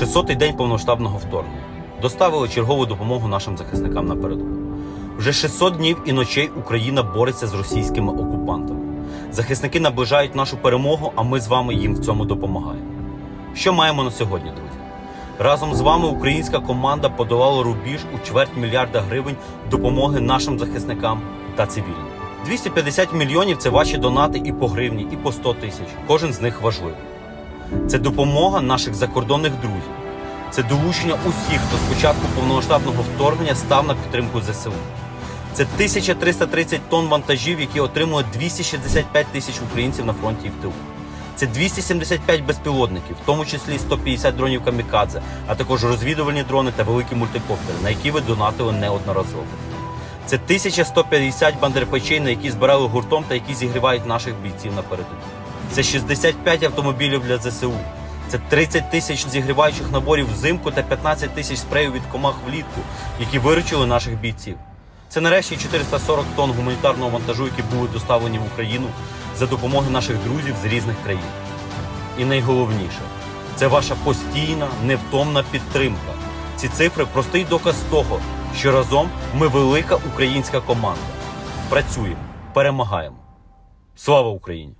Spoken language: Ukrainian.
600-й день повноштабного вторгнення. Доставили чергову допомогу нашим захисникам на передову. Вже 600 днів і ночей Україна бореться з російськими окупантами. Захисники наближають нашу перемогу, а ми з вами їм в цьому допомагаємо. Що маємо на сьогодні, друзі? Разом з вами українська команда подолала рубіж у чверть мільярда гривень допомоги нашим захисникам та цивільним. 250 мільйонів це ваші донати і по гривні, і по 100 тисяч. Кожен з них важливий. Це допомога наших закордонних друзів. Це долучення усіх, хто з початку повномасштабного вторгнення став на підтримку ЗСУ. Це 1330 тонн вантажів, які отримує 265 тисяч українців на фронті і в тилу. Це 275 безпілотників, в тому числі 150 дронів камікадзе, а також розвідувальні дрони та великі мультикоптери, на які ви донатили неодноразово. Це 1150 бандерпечей, на які збирали гуртом та які зігрівають наших бійців на передовій. Це 65 автомобілів для ЗСУ. Це 30 тисяч зігріваючих наборів взимку та 15 тисяч спреїв від комах влітку, які виручили наших бійців. Це нарешті 440 тонн гуманітарного вантажу, які були доставлені в Україну за допомоги наших друзів з різних країн. І найголовніше це ваша постійна, невтомна підтримка. Ці цифри простий доказ того, що разом ми велика українська команда. Працюємо, перемагаємо. Слава Україні!